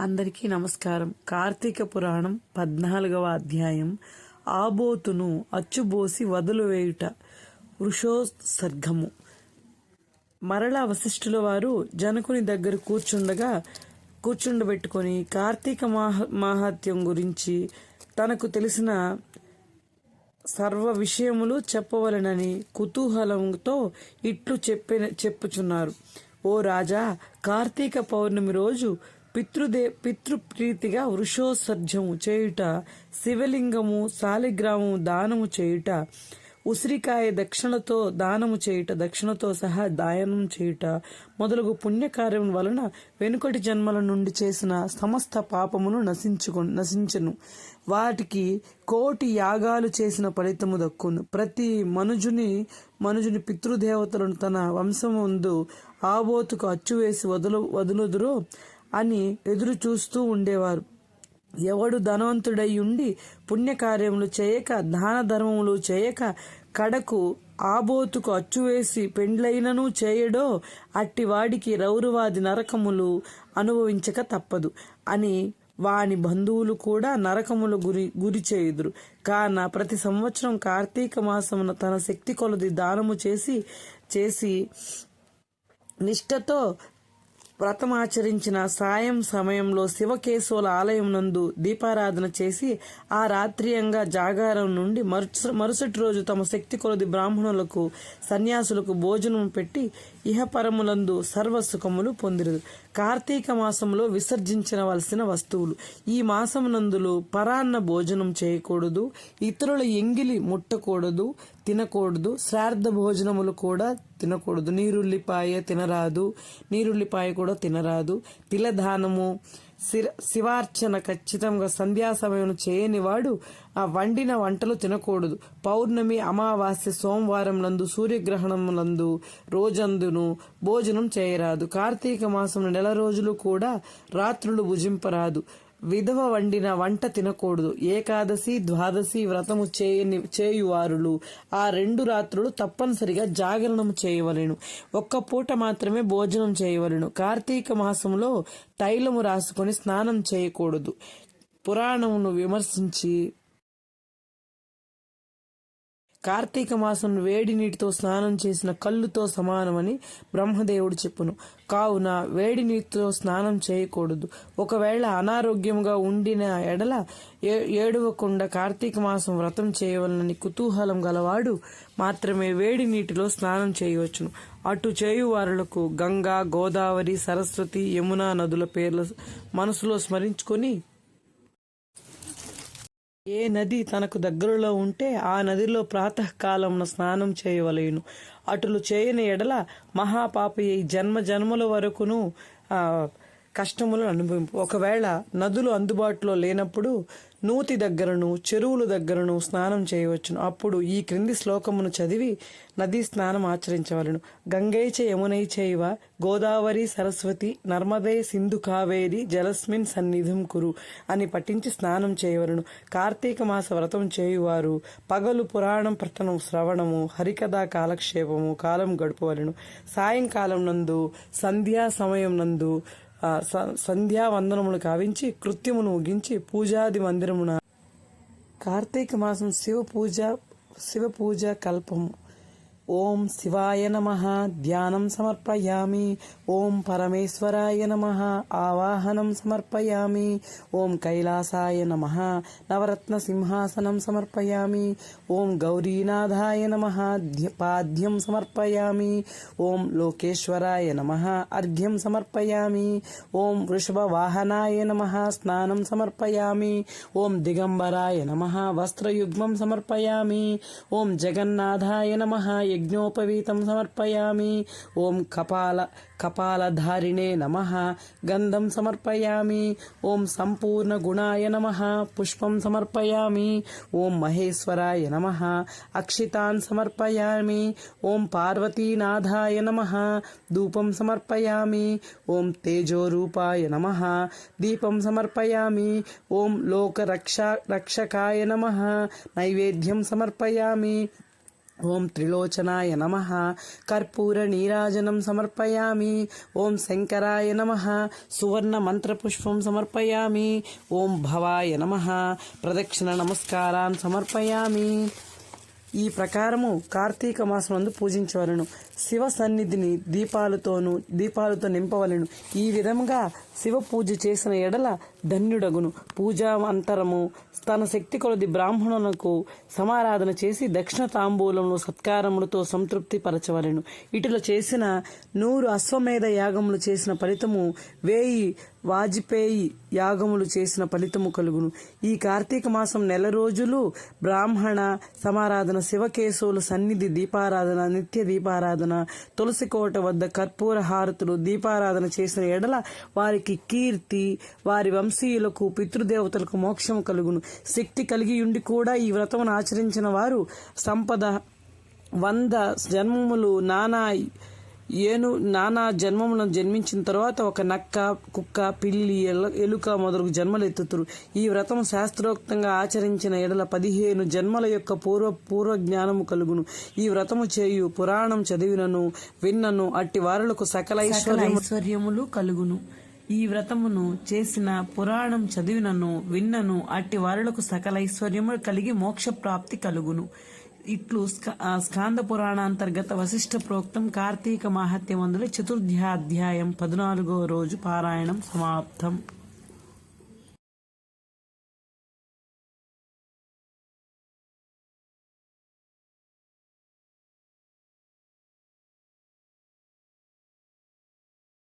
అందరికీ నమస్కారం. కార్తీక పురాణం పద్నాలుగవ అధ్యాయం. ఆబోతును అచ్చుబోసి వదులువేయుట వృషోత్సర్గము. మరలా వశిష్ఠుల వారు జనకుని దగ్గర కూర్చుండగా కూర్చుండబెట్టుకొని కార్తీక మాహ మాహాత్యం గురించి తనకు తెలిసిన సర్వ విషయములు చెప్పవలెనని కుతూహలంతో ఇట్లు చెప్పిన చెప్పుచున్నారు. ఓ రాజా కార్తీక పౌర్ణమి రోజు పితృదే పితృప్రీతిగా వృషోత్సర్జము చేయుట శివలింగము శాలిగ్రామము దానము చేయుట ఉసిరికాయ దక్షిణతో దానము చేయుట దక్షిణతో సహా దానం చేయుట మొదలగు పుణ్యకార్యం వలన వెనుకటి జన్మల నుండి చేసిన సమస్త పాపమును నశించుకు నశించను. వాటికి కోటి యాగాలు చేసిన ఫలితము దక్కును. ప్రతి మనుజుని మనుజుని పితృదేవతలను తన వంశముందు ఆబోతుకు అచ్చువేసి వదులు వదులుదురో అని ఎదురు చూస్తూ ఉండేవారు. ఎవడు ధనవంతుడై ఉండి పుణ్యకార్యములు చేయక దాన ధర్మములు చేయక కడకు ఆబోతుకు అచ్చువేసి పెండ్లైనను చేయడో అట్టి వాడికి రౌరవాది నరకములు అనుభవించక తప్పదు అని వాని బంధువులు కూడా నరకములు గురి గురి చేయుదురు. కాన ప్రతి సంవత్సరం కార్తీక మాసమున తన శక్తి కొలది దానము చేసి చేసి నిష్ఠతో వ్రతమాచరించిన సాయం సమయంలో శివకేశవుల ఆలయం నందు దీపారాధన చేసి ఆ రాత్రియంగా జాగారం నుండి మరుసటి రోజు తమ శక్తి కొలది బ్రాహ్మణులకు సన్యాసులకు భోజనం పెట్టి ఇహపరములందు సర్వసుఖములు పొందిరు. కార్తీక మాసంలో విసర్జించవలసిన వస్తువులు. ఈ మాసమునందులు పరాన్న భోజనం చేయకూడదు. ఇతరుల ఎంగిలి ముట్టకూడదు. తినకూడదు. శ్రార్థ భోజనములు కూడా తినకూడదు. నీరుల్లిపాయ తినరాదు. నీరుల్లిపాయ కూడా తినరాదు. తిలదానము శిర శివార్చన ఖచ్చితంగా సంధ్యా సమయం చేయని వాడు ఆ వండిన వంటలు తినకూడదు. పౌర్ణమి అమావాస్య సోమవారం నందు సూర్యగ్రహణం నందు రోజందును భోజనం చేయరాదు. కార్తీక మాసం నెల రోజులు కూడా రాత్రులు భుజింపరాదు. విధవ వండిన వంట తినకూడదు. ఏకాదశి ద్వాదశి వ్రతము చేయని చేయువారులు. ఆ రెండు రాత్రులు తప్పనిసరిగా జాగరణము చేయవలెను. ఒక్క పూట మాత్రమే భోజనం చేయవలెను. కార్తీక మాసంలో తైలము రాసుకొని స్నానం చేయకూడదు. పురాణమును విమర్శించి కార్తీక మాసం వేడి నీటితో స్నానం చేసిన కళ్ళుతో సమానమని బ్రహ్మదేవుడు చెప్పును. కావున వేడి నీటితో స్నానం చేయకూడదు. ఒకవేళ అనారోగ్యంగా ఉండిన ఎడల ఏడవకుండా కార్తీక మాసం వ్రతం చేయవలనని కుతూహలం గలవాడు మాత్రమే వేడి నీటిలో స్నానం చేయవచ్చును. అటు చేయువారులకు గంగా గోదావరి సరస్వతి యమున నదుల పేర్లు మనసులో స్మరించుకొని ఏ నది తనకు దగ్గరలో ఉంటే ఆ నదిలో ప్రాతకాలంలో స్నానం చేయవలేను. అటులు చేయని ఎడల మహాపాపి జన్మ జన్మల వరకును కష్టములను అనుభవింపు. ఒకవేళ నదులు అందుబాటులో లేనప్పుడు నూతి దగ్గరను చెరువుల దగ్గరను స్నానం చేయవచ్చును. అప్పుడు ఈ క్రింది శ్లోకమును చదివి నదీ స్నానం ఆచరించవలను. గంగైచ యమునై చైవ గోదావరి సరస్వతి నర్మదే సింధు కావేరి జలస్మిన్ సన్నిధం కురు అని పఠించి స్నానం చేయవలను. కార్తీక మాస వ్రతం చేయువారు పగలు పురాణం ప్రతనం శ్రవణము హరికథా కాలక్షేపము కాలం గడుపవలను. సాయంకాలం నందు సంధ్యా సమయం నందు సంధ్యావందనములు కావించి కృత్యమును ముగించి పూజాది మందిరమున కార్తీక మాసం శివ పూజ శివ పూజ కల్పము. ఓం శివాయ నమ ధ్యానం సమర్పయామి. ఓం పరమేశ్వరాయ నమ ఆవాహనం సమర్పయామి. ఓం కైలాసాయ నమ నవరత్న సింహాసనం సమర్పయామి. ఓం గౌరీనాథాయ నమ పాద్యం సమర్పయామి. ఓం లోకేశ్వరాయ నమ అర్ఘ్యం సమర్పయామి. ఓం వృషభవాహనాయ నమ స్నానం సమర్పయామి. ఓం దిగంబరాయ నమ వస్త్రయుగ్మం సమర్పయామి. ఓం జగన్నాథాయ నమ యజ్ఞోపవీతం సమర్పయామి. ఓం కపాల కపాలధారిణే నమ. గంధం సమర్పయామి. ఓం సంపూర్ణ గుణాయ నమ. పుష్పం సమర్పయామి. ఓం మహేశ్వరాయ నమ. అక్షితాన్ సమర్పయామి. ఓం పార్వతీనాథాయ నమ. ధూపం సమర్పయామి. ఓం తేజోరూపాయ నమ. దీపం సమర్పయామి. ఓం లోకరక్ష రక్షకాయ నమ. నైవేద్యం సమర్పయామి. ఓం త్రిలోచనాయ నమ. కర్పూర నీరాజనం సమర్పయామి. ఓం శంకరాయ నమ. సువర్ణ మంత్రపుష్పం సమర్పయామి. ఓం భవాయ నమ. ప్రదక్షిణ నమస్కారాన్ సమర్పయామి. ఈ ప్రకారము కార్తీక మాసమందు పూజించవలను. శివ సన్నిధిని దీపాలతోనూ దీపాలతో నింపవలను. ఈ విధంగా శివ పూజ చేసిన ఎడల ధన్యుడగును. పూజా అంతరము తన శక్తి కొలది బ్రాహ్మణులకు సమారాధన చేసి దక్షిణ తాంబూలములు సత్కారములతో సంతృప్తి పరచవలెను. ఇటులో చేసిన నూరు అశ్వమేధ యాగములు చేసిన ఫలితము వేయి వాజ్పేయి యాగములు చేసిన ఫలితము కలుగును. ఈ కార్తీక మాసం నెల రోజులు బ్రాహ్మణ సమారాధన శివకేశవులు సన్నిధి దీపారాధన నిత్య దీపారాధన తులసి కోట వద్ద కర్పూర హారతులు దీపారాధన చేసిన ఎడల వారికి కీర్తి వారి వంశీయులకు పితృదేవతలకు మోక్షము కలుగును. శక్తి కలిగి ఉండి కూడా ఈ వ్రతమును ఆచరించిన వారు సంపద వంద జన్మములు నానా ఏను నానా జన్మములను జన్మించిన తర్వాత ఒక నక్క కుక్క పిల్లి ఎల- ఎలుక మొదలగు జన్మలు ఎత్తుతురు. ఈ వ్రతం శాస్త్రోక్తంగా ఆచరించిన ఎడల పదిహేను జన్మల యొక్క పూర్వ పూర్వ జ్ఞానము కలుగును. ఈ వ్రతము చేయు పురాణం చదివినను విన్నను అట్టి వారులకు సకల ఐశ్వర్యములు కలుగును. ఈ వ్రతమును చేసిన పురాణం చదివినను విన్నను అట్టి వారులకు సకల ఐశ్వర్యములు కలిగి మోక్ష ప్రాప్తి కలుగును. ఇట్లు స్కాంద పురాణాంతర్గత వశిష్ఠ ప్రోక్తం కార్తీక మాహత్యమందుల చతుర్థ్యాధ్యాయం పద్నాలుగో రోజు పారాయణం సమాప్తం.